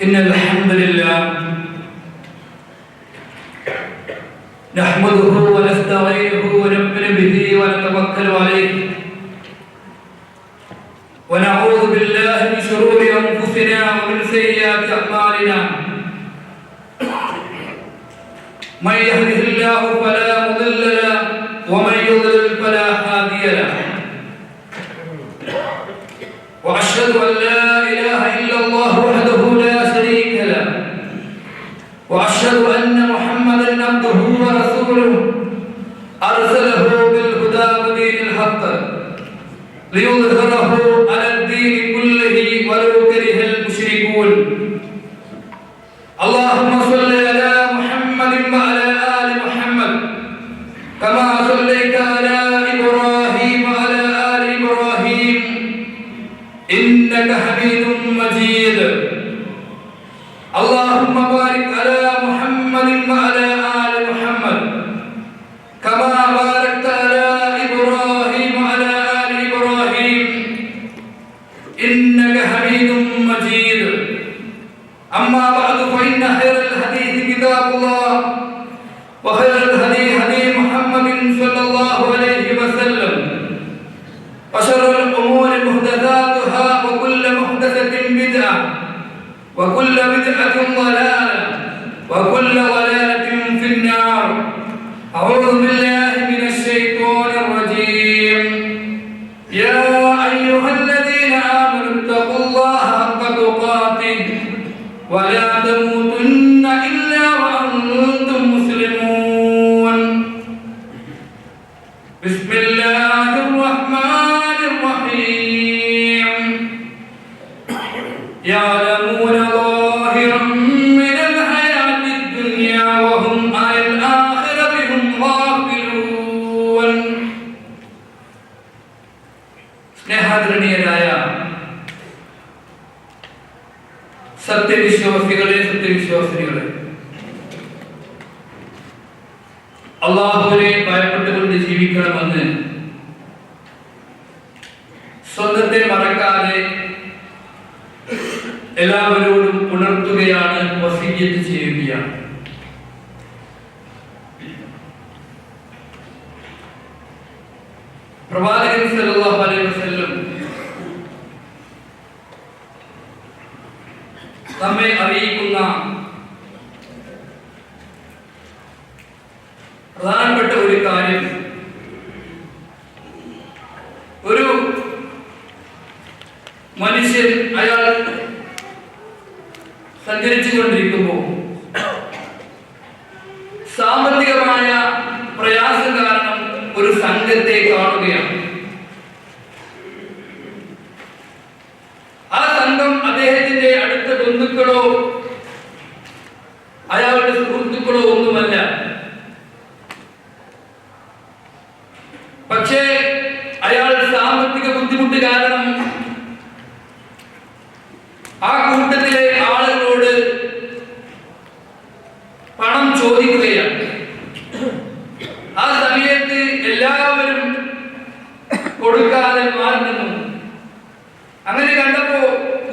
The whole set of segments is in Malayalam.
إن الحمد لله نحمده ونستعينه ونؤمن به ونتوكل عليه ونعوذ بالله من شرور أنفسنا ومن سيئات أعمالنا من يهده الله فلا محدثة بدعة وكل بدعة ضلالة وكل ضلالة في النار. أعوذ بالله من الشيطان الرجيم. يا أيها الذين آمنوا اتقوا الله حق تقاته ولا تموتن يعلمون ظاهرا من الحياة الدنيا وهم عن الآخرة هم غافلون സ്നേഹാദരണീയരായ സത്യവിശ്വാസികളെ സത്യവിശ്വാസിനികളെ അള്ളാഹുവിനെ ഭയപ്പെട്ടുകൊണ്ട് ജീവിക്കണമെന്ന് സ്വന്തത്തെ മറക്കാതെ എല്ലാവരോടും ഉണർത്തുകയാണ് വസീയത്ത് ചെയ്യുകയാണ്. പ്രവാചകൻ സല്ലല്ലാഹു അലൈഹി വസല്ലം നമ്മെ അറിയിക്കുന്ന പ്രധാനപ്പെട്ട ഒരു കാര്യം ഒരു മനുഷ്യൻ അയാൾ സഞ്ചരിച്ചു കൊണ്ടിരിക്കുമ്പോൾ സാമ്പത്തികമായ പ്രയാസം കാരണം ഒരു സംഘത്തെ കാണുകയാണ്. ആ സംഘം അദ്ദേഹത്തിന്റെ അടുത്ത ബന്ധുക്കളോ അയാളുടെ സുഹൃത്തുക്കളോ ഒന്നുമല്ല. പക്ഷേ അയാൾ സാമ്പത്തിക ബുദ്ധിമുട്ട് കാരണം ആ കൂട്ടത്തിലെ ചോദിക്കുകയാണ്. ആ സമയത്ത് എല്ലാവരും കൊടുക്കാതെ മാറി നിന്നു. അങ്ങനെ കണ്ടപ്പോ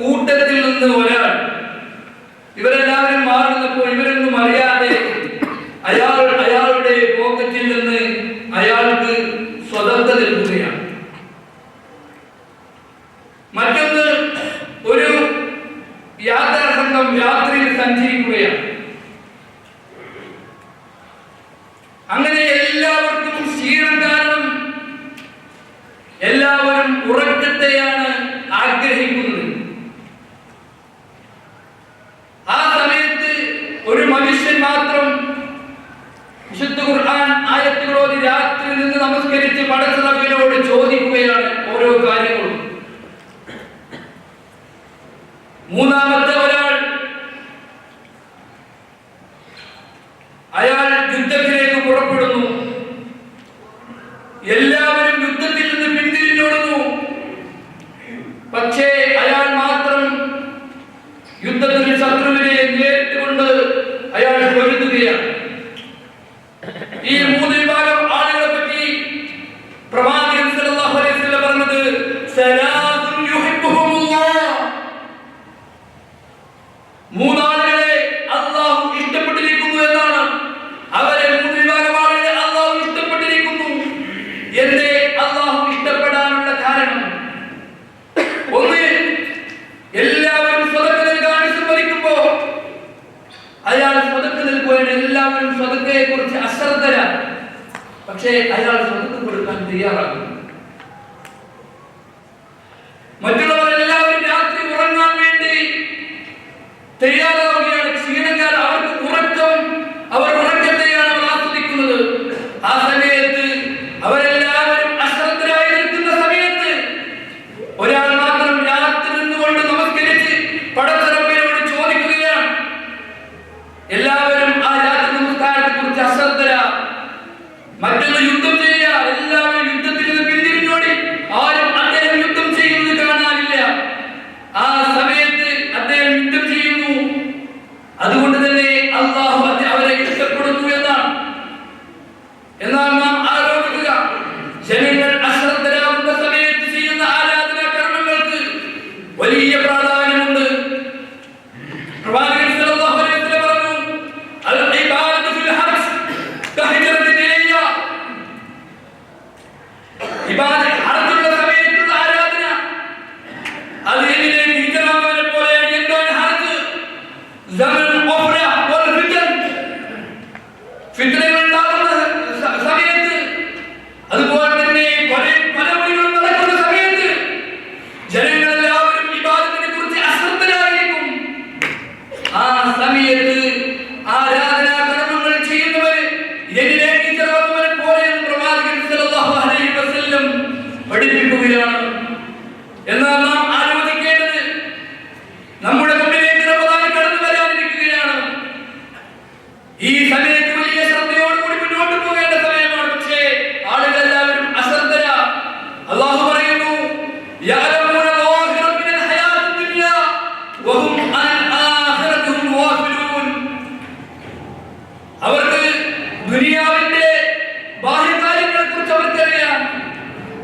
കൂട്ടത്തിൽ നിന്ന് ഒരാൾ ഇവരെല്ലാവരും മാറി നിന്നപ്പോ ഇവരൊന്നും അറിയാതെ അയാൾ അയാളുടെ പോക്കറ്റിൽ നിന്ന് അയാൾക്ക് സ്വതന്ത്ര നൽകുകയാണ് മറ്റൊന്ന് ഒരു യാത്രാ ثلاث يحبهم الله മൂന്നാളുകളെ അള്ളാഹു ഇഷ്ടപ്പെട്ടിരിക്കുന്നു എന്നാണ്. അവരെ മൂന്നിഭാഗമാളുകളെ അള്ളാഹു ഇഷ്ടപ്പെട്ടിരിക്കുന്നു. എന്റെ അള്ളാഹു ഇഷ്ടപ്പെടാനുള്ള കാരണം? ഒന്ന് എല്ലാവരും സ്വതക്ക നൽകാൻ സമ്മതിക്കുമ്പോ അയാൾ സ്വതക്ക നൽകുവാൻ എല്ലാവരും സ്വതക്കയെ കുറിച്ച് അശ്രദ്ധരാണ്. പക്ഷേ അയാൾ സ്വതക്ക കൊടുക്കാൻ തയ്യാറാകുന്നു. മറ്റുള്ളവരെല്ലാവരും രാത്രി ഉറങ്ങാൻ വേണ്ടി തയ്യാറാണ് Ibadet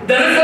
There is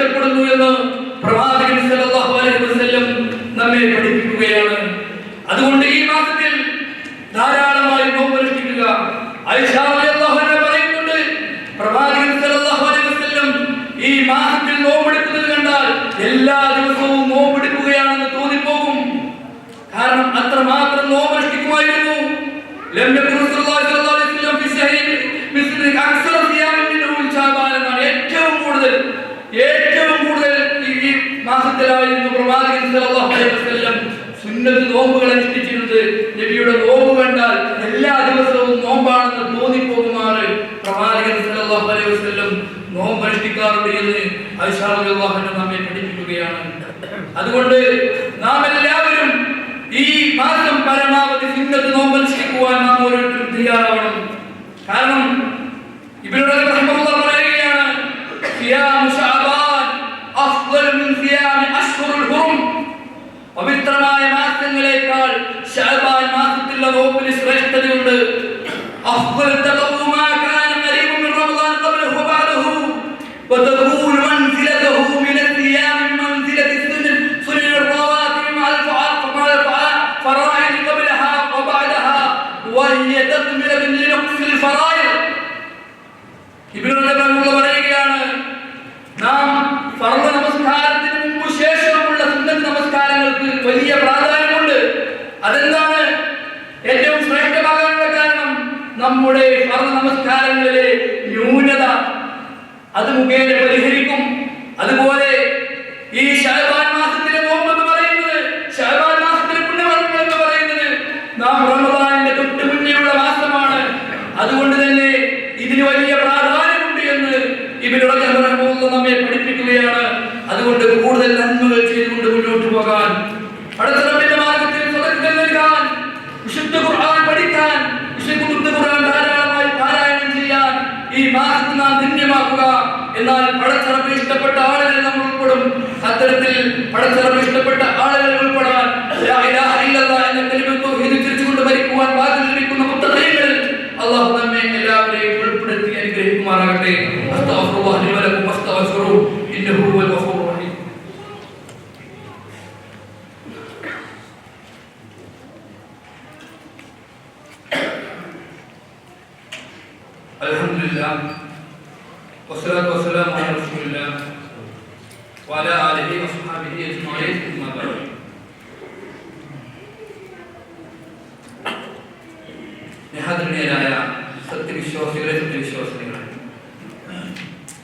ഇഷ്ടപ്പെടുന്നു എന്ന് പ്രവാചകൻ സല്ലല്ലാഹു അലൈഹി വസല്ലം നമ്മെ പഠിപ്പിക്കുകയാണ്. അതുകൊണ്ട് ഈ മാസത്തിൽ ധാരാളമായി നോമ്പനുഷ്ഠിക്കുക ഐഷ റളിയല്ലാഹു അൻഹ പറയുന്നുണ്ട് പ്രവാചകൻ സല്ലല്ലാഹു അലൈഹി വസല്ലം ഈ മാസത്തിൽ നോമ്പെടുക്കുന്നത് കണ്ടാൽ എല്ലാ ദിവസവും നോമ്പെടുക്കുകയാണെന്ന് തോന്നിപ്പോകും. കാരണം അത്രമാത്രം നോമ്പനുഷ്ഠിക്കുമായിരുന്നു ലംബ റസൂലുള്ളാഹി സ്വല്ലല്ലാഹു അലൈഹി വസല്ലം ഫി സഹീഹ് മിസ്ലി അക്സർ ഉണ്ടാവുമായിരുന്നു പ്രവാചകൻ സുന്നത്ത് നോമ്പുകളെ ചിന്തിച്ചിരുന്നത് നബിയുടെ നോമ്പ് കണ്ടാൽ എല്ലാ ദിവസവും നോമ്പാണെന്ന് തോന്നിപ്പോകുമാറ് പ്രവാചകൻ സല്ലല്ലാഹു അലൈഹി വസല്ലം നോമ്പ് അനുഷ്ഠിക്കാറുണ്ട് എന്ന് ആയിഷ റളിയല്ലാഹു നമ്മെ പഠിപ്പിക്കുകയാണ്. അതുകൊണ്ട് നാം എല്ലാവരും ഈ മാസം പരമാവധി സുന്നത്ത് നോമ്പ് അനുഷ്ഠിക്കുവാൻ നാം ഓരോരുത്തരും തയ്യാറാവണം. കാരണം ഇവരുടെ റഹ്മത്തുള്ളാഹി നോമ്പിന് ശ്രേഷ്ഠതയുണ്ട് അഫ്ളൽ തഖവ്വു മാ കാന ഖരീബു മിൻ റമളാൻ ഖബ്ലഹു വബഅദഹു وتكون منزلته من الصيام منزلة السنن سنن الرواتب مع الفعال مع الفرائض قبلها وبعدها وهي تكملة لنقص الفرائض ഇബ്നു റജബ് റഹിമഹുല്ലാഹ് പറയുകയാണ് നമ്മുടെ ഫർദ് നമസ്കാരങ്ങളിലെ ന്യൂനത അത് മുഖേന പരിഹരിക്കും. അതുപോലെ ഈ ഷഹബാൻ മാസത്തിലെ നോമ്പ് എന്ന് പറയുന്നത് ഷഹബാൻ മാസത്തിലെ പുണ്യവർഷം എന്ന് പറയുന്നത് നാം റമദാനിന്റെ തൊട്ട് മുന്നേയുള്ള മാസമാണ് അതുകൊണ്ട് തന്നെ ഇതിന് വലിയ പ്രാധാന്യമുണ്ട് എന്ന് ഇബിൻ റജബ് റഹ്മത്തുള്ളാഹി നമ്മെ പഠിപ്പിക്കുകയാണ് അതുകൊണ്ട് കൂടുതൽ നന്മകൾ ചെയ്തുകൊണ്ട് മുന്നോട്ട് പോകാൻ പടച്ചറപ്പിന്റെ മാർഗത്തിൽ സ്വതന്ത്രം നൽകാൻ വിശുദ്ധ ഖുർആൻ പഠിക്കാൻ വിശുദ്ധ ഖുർആൻ ധാരാളമായി പാരായണം ചെയ്യാൻ ഈ മാസത്തിൽ നാം ധന്യമാക്കുക എന്നാൽ പടച്ചറപ്പ് ഇഷ്ടപ്പെട്ട ആളുകൾ നമ്മൾ ഉൾപ്പെടും. അത്തരത്തിൽ പടച്ചറപ്പ് ഇഷ്ടപ്പെട്ട ആളുകൾ ഉൾപ്പെടാൻ അല്ലാഹു നമ്മെ എല്ലാവരെയും ഉൾപ്പെടുത്തി അനുഗ്രഹിക്കുമാറാകട്ടെ. സത്യവിശ്വാസികളെ സത്യവിശ്വാസികളെ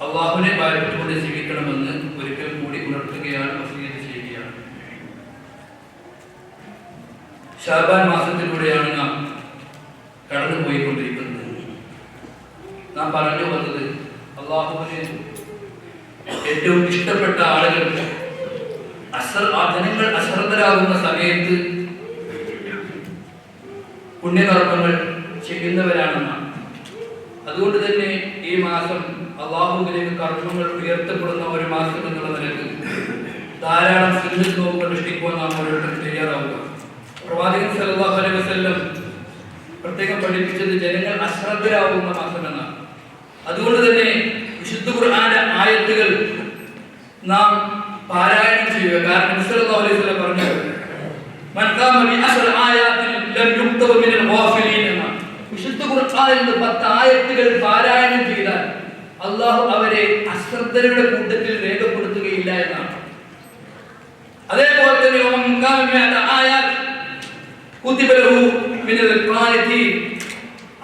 അള്ളാഹുവിനെ ഭയപ്പെട്ടുകൊണ്ട് ജീവിക്കണമെന്ന് ഒരിക്കൽ കൂടി ഉണർത്തുകയാണ് ചെയ്യുകയാണ്. ഷാബാൻ മാസത്തിലൂടെയാണ് നാം കടന്നു പോയിക്കൊണ്ടിരിക്കുന്നത് നാം പറഞ്ഞു വന്നത് അള്ളാഹുവിനെ ഏറ്റവും ഇഷ്ടപ്പെട്ട ആളുകൾ അസർ ജനങ്ങൾ അശ്രദ്ധരാകുന്ന സമയത്ത് പുണ്യകർമ്മങ്ങൾ ചെയ്യുന്നവരാണെന്നാണ്. അതുകൊണ്ട് തന്നെ ഈ മാസം അള്ളാഹുവിലേക്ക് കർമ്മങ്ങൾ ഉയർത്തപ്പെടുന്ന ഒരു മാസം എന്നുള്ള നിലയ്ക്ക് ധാരാളം സുന്നത്ത് പ്രതിഷ്ഠിക്കുവാൻ നാം ഓരോരുത്തരും തയ്യാറാവുക. പ്രവാചകൻ സല്ലല്ലാഹു അലൈഹി വസല്ലം പ്രത്യേകം പഠിപ്പിച്ചത് ജനങ്ങൾ അശ്രദ്ധരാകുന്ന മാസമെന്നാണ് അതുകൊണ്ട് തന്നെ വിശുദ്ധ ഖുർആന്റെ ആയത്തുകൾ നാം പാരായണം ചെയ്യുക. കാരണം അലൈഹി പറഞ്ഞു ബി അശ്ർ ആയാത്തിൻ ലം യുക്തബ മിനൽ ഗാഫിലീൻ. ഖുർആനിൽ പത്ത് ആയത്തുകൾ പാരായണം ചെയ്താൽ അള്ളാഹു അവരെ അശ്രദ്ധരുടെ കൂട്ടത്തിൽ രേഖപ്പെടുത്തുകയില്ല എന്നാണ്. അതേപോലെ തന്നെ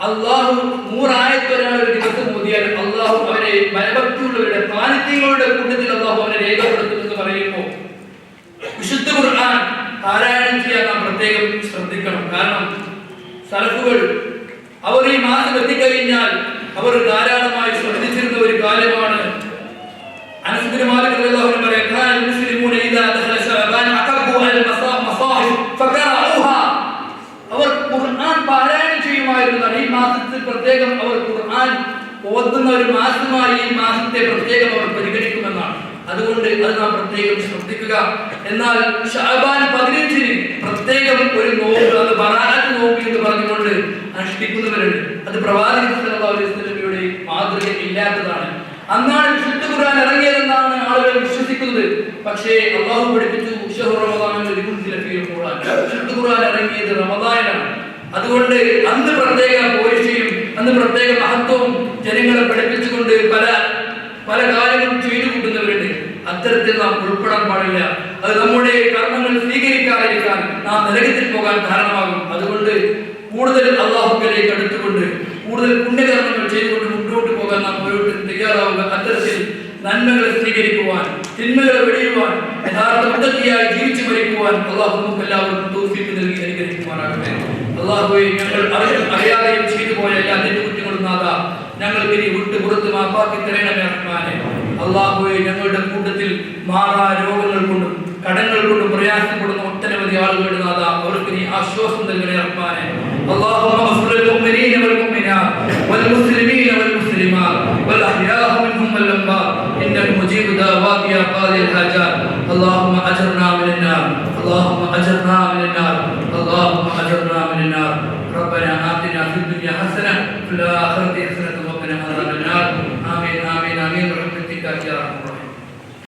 അള്ളാഹു നൂറായത്ത് ഒരാൾ ഒരു ദിവസം ഓതിയാൽ അള്ളാഹു അവരെ ഭയഭക്തിയുള്ളവരുടെ പാലിത്യങ്ങളുടെ കൂട്ടത്തിൽ അള്ളാഹു അവരെ രേഖപ്പെടുത്തുമെന്ന് പറയുമ്പോൾ വിശുദ്ധ ഖുർആൻ പാരായണം ചെയ്യാൻ നാം പ്രത്യേകം ശ്രദ്ധിക്കണം. കാരണം സലഫുകൾ അവർ ഈ മാസം എത്തിക്കഴിഞ്ഞാൽ അവർ ധാരാളമായി ശ്രദ്ധിച്ചിരുന്ന ഒരു കാര്യമാണ്. അവർ ഖുർആൻ പാരായണം ചെയ്യുമായിരുന്നു ഈ മാസത്തിൽ പ്രത്യേകം അവർ ഖുർആൻ ഒരു മാസമായി ഈ മാസത്തെ പ്രത്യേകം അവർ പരിഗണിക്കുമെന്നാണ്. അതുകൊണ്ട് അത് നാം പ്രത്യേകം ശ്രദ്ധിക്കുക. എന്നാൽ ഷാബാൻ പതിനഞ്ചിന് പ്രത്യേകം ഒരു നോമ്പ് അത് ബറാത്ത് നോമ്പ് എന്ന് പറഞ്ഞുകൊണ്ട് അനുഷ്ഠിക്കുന്നവരുണ്ട്. അത് വസല്ലമയുടെ മാതൃക ഇല്ലാത്തതാണ് അന്നാണ് വിശുദ്ധ ഖുർആൻ ഇറങ്ങിയതെന്നാണ് ആളുകൾ വിശ്വസിക്കുന്നത്. പക്ഷേ അള്ളാഹു പഠിപ്പിച്ചു വിശുദ്ധ ഖുർആൻ ഇറങ്ങിയത് റമദാനാണ് അതുകൊണ്ട് അന്ന് പ്രത്യേക പോരിശയും അന്ന് പ്രത്യേക മഹത്വവും ജനങ്ങളെ പഠിപ്പിച്ചുകൊണ്ട് പല പല കാര്യങ്ങളും ചെയ്തു കൂട്ടുന്നവരുണ്ട് അത്തരത്തിൽ നാം ഉൾപ്പെടാൻ പാടില്ല. അത് നമ്മുടെ കർമ്മങ്ങൾ സ്വീകരിക്കാതിരിക്കാൻ നാം നരകത്തിൽ പോകാൻ കാരണമാകും. അതുകൊണ്ട് കൂടുതൽ അള്ളാഹുക്കലേക്ക് അടുത്തുകൊണ്ട് കൂടുതൽ പുണ്യകർമ്മങ്ങൾ ചെയ്തുകൊണ്ട് മുന്നോട്ട് പോകാൻ നാം ഓരോരുത്തരും തയ്യാറാവുക. അത്തരത്തിൽ നന്മകളെ സ്വീകരിക്കുവാൻ തിന്മകളെ വെടിയുവാൻ യഥാർത്ഥ മുത്തക്കിയായി ജീവിച്ചു മരിക്കുവാൻ അള്ളാഹു നമുക്ക് എല്ലാവർക്കും തോഫിക്ക് നൽകി അനുഗ്രഹിക്കുവാനാകട്ടെ അള്ളാഹുവെ ഞങ്ങൾ അറിയാതെയും ചെയ്തു പോയ എല്ലാ കുറ്റങ്ങളും നാഥ ഞങ്ങൾക്ക് ഇനി വിട്ടു പുറത്ത് മാപ്പാക്കി തരണമേ റഹ്മാനെ. അള്ളാഹുവെ ഞങ്ങളുടെ കൂട്ടത്തിൽ മാറാ രോഗങ്ങൾ قضاء الحاجات. اللهم أجرنا من النار. اللهم أجرنا من النار. اللهم أجرنا من النار. ربنا آتنا في الدنيا حسنة في الآخرة